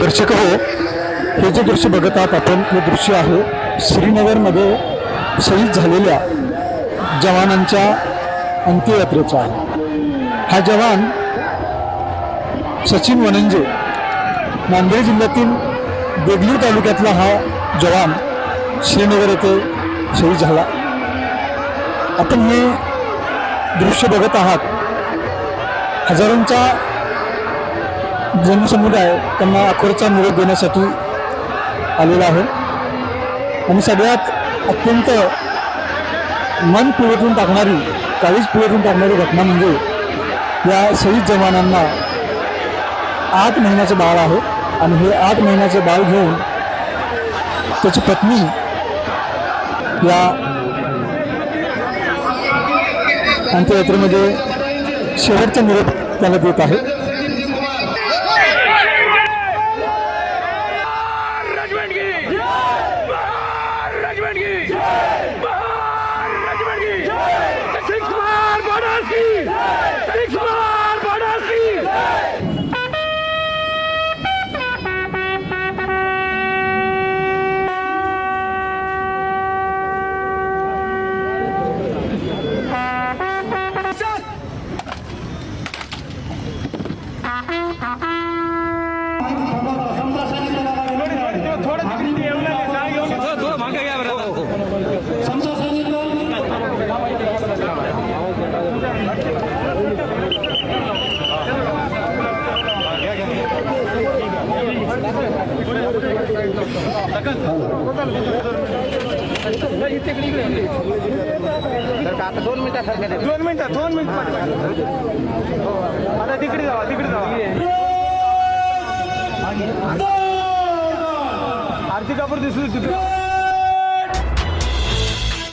दर्शक हो हे जे दृश्य बघत आहात आपण हे दृश्य आहे श्रीनगरमध्ये शहीद झालेल्या जवानांच्या अंत्ययात्रेचा आहे. हा जवान सचिन वनंजे नांदेड जिल्ह्यातील देगलूर तालुक्यातला हा जवान श्रीनगर येथे शहीद झाला. आपण हे दृश्य बघत आहात. हजारोंचा जनसमुदाय त्यांना अखेरचा निरोप देण्यासाठी आलेला आहे. आणि सगळ्यात अत्यंत मन पिळवटून टाकणारी काळीच पिळवटून टाकणारी घटना म्हणजे या शहीद जवानांना आठ महिन्याचं बाळ आहे. आणि हे आठ महिन्याचं बाळ घेऊन त्याची पत्नी या अंत्ययात्रेमध्ये शेवटचा निरोप त्याला देत आहे. दोन मिनिटं दोन मिनिटं. आता तिकडे जावा तिकडे जावा. আর কি কাপড় দিয়েছিল